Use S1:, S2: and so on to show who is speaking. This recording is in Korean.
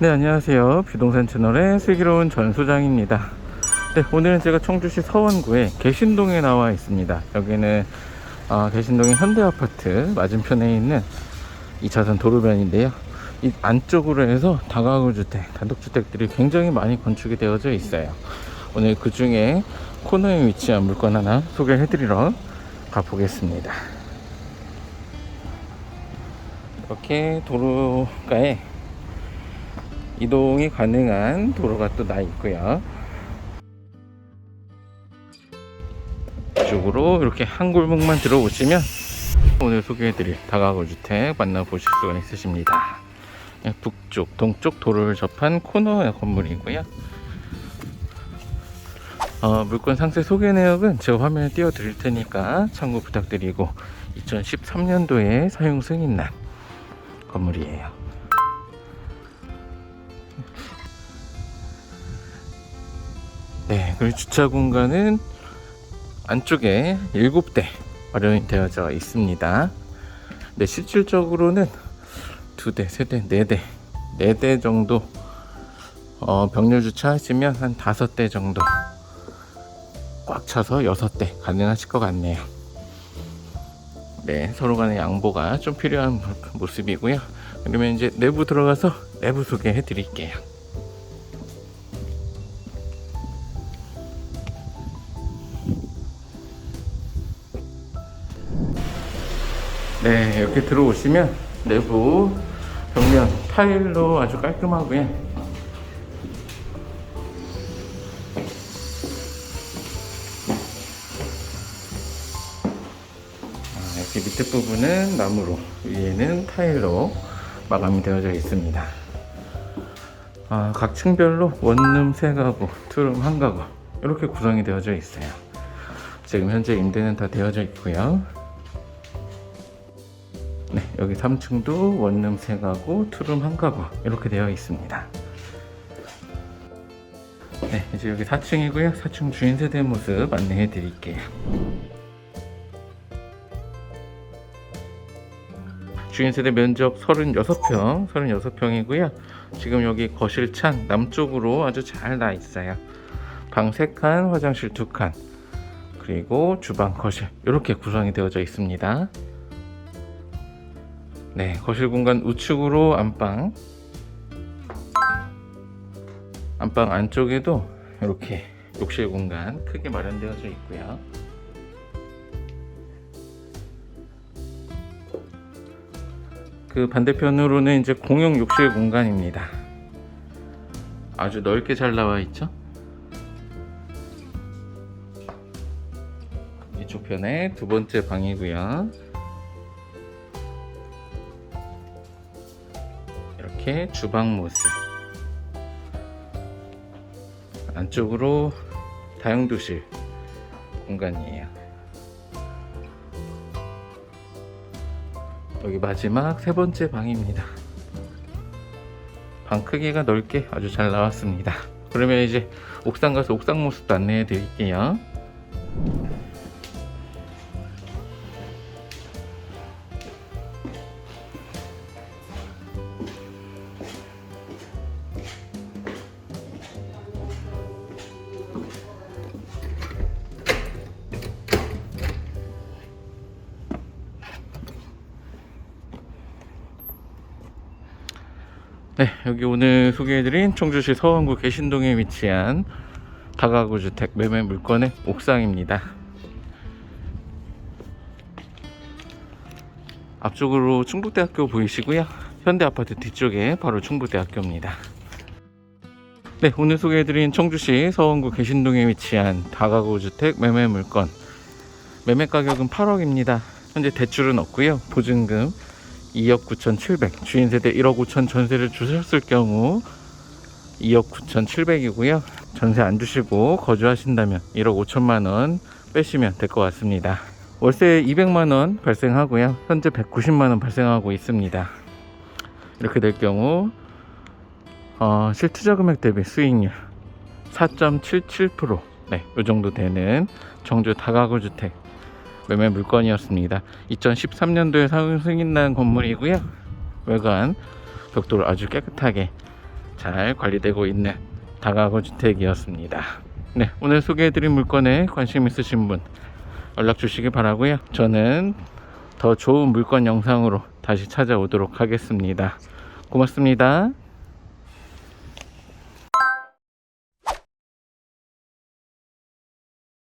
S1: 네 안녕하세요. 부동산 채널의 슬기로운 전소장입니다. 네 오늘은 제가 청주시 서원구에 개신동에 나와 있습니다. 여기는 아, 개신동의 현대아파트 맞은편에 있는 2차선 도로변인데요. 이 안쪽으로 해서 다가구 주택 단독주택들이 굉장히 많이 건축이 되어져 있어요. 오늘 그 중에 코너에 위치한 물건 하나 소개해 드리러 가보겠습니다. 이렇게 도로가에 이동이 가능한 도로가 또 나 있고요. 이쪽으로 이렇게 한 골목만 들어오시면 오늘 소개해드릴 다가구 주택 만나보실 수가 있으십니다. 예, 북쪽, 동쪽 도로를 접한 코너 건물이고요. 어, 물건 상세 소개 내역은 제가 화면에 띄워드릴 테니까 참고 부탁드리고 2013년도에 사용 승인난 건물이에요. 네, 그리고 주차 공간은 안쪽에 7대 마련이 되어져 있습니다. 네, 실질적으로는 2대, 3대, 4대, 4대 정도 어, 병렬 주차하시면 한 5대 정도 꽉 차서 6대 가능하실 것 같네요. 네, 서로 간의 양보가 좀 필요한 모습이고요. 그러면 이제 내부 들어가서 내부 소개해 드릴게요. 네, 이렇게 들어오시면 내부 벽면 타일로 아주 깔끔하고요. 아, 이렇게 밑에 부분은 나무로, 위에는 타일로 마감이 되어져 있습니다. 아, 각 층별로 원룸 3가구, 투룸 1가구 이렇게 구성이 되어져 있어요. 지금 현재 임대는 다 되어져 있고요. 네, 여기 3층도 원룸 3가구, 투룸 1가구 이렇게 되어 있습니다. 네, 이제 여기 4층이고요. 4층 주인 세대 모습 안내해 드릴게요. 주인 세대 면적 36평, 36평이고요. 지금 여기 거실 창 남쪽으로 아주 잘 나 있어요. 방 3칸, 화장실 2칸, 그리고 주방, 거실 이렇게 구성이 되어져 있습니다. 네, 거실 공간 우측으로 안방. 안방 안쪽에도 이렇게 욕실 공간 크게 마련되어져 있고요. 그 반대편으로는 이제 공용 욕실 공간입니다. 아주 넓게 잘 나와 있죠? 이쪽 편에 두 번째 방이고요. 이렇게 주방 모습. 안쪽으로 다용도실 공간이에요. 여기 마지막 세 번째 방입니다. 방 크기가 넓게 아주 잘 나왔습니다. 그러면 이제 옥상 가서 옥상 모습도 안내해 드릴게요. 네, 여기 오늘 소개해드린 청주시 서원구 개신동에 위치한 다가구 주택 매매 물건의 옥상입니다. 앞쪽으로 충북대학교 보이시고요. 현대아파트 뒤쪽에 바로 충북대학교입니다. 네, 오늘 소개해드린 청주시 서원구 개신동에 위치한 다가구 주택 매매 물건 매매 가격은 8억입니다. 현재 대출은 없고요. 보증금 2억 9,700 주인 세대 1억 5천 전세를 주셨을 경우 2억 9,700이고요. 전세 안 주시고 거주하신다면 1억 5천만 원 빼시면 될 것 같습니다. 월세 200만 원 발생하고요. 현재 190만 원 발생하고 있습니다. 이렇게 될 경우 어, 실투자 금액 대비 수익률 4.77% 네, 이 정도 되는 정주 다가구 주택 매매 물건이었습니다. 2013년도에 사용 승인난 건물이고요. 외관 벽돌 아주 깨끗하게 잘 관리되고 있는 다가구 주택이었습니다. 네, 오늘 소개해드린 물건에 관심 있으신 분 연락 주시기 바라고요. 저는 더 좋은 물건 영상으로 다시 찾아오도록 하겠습니다. 고맙습니다.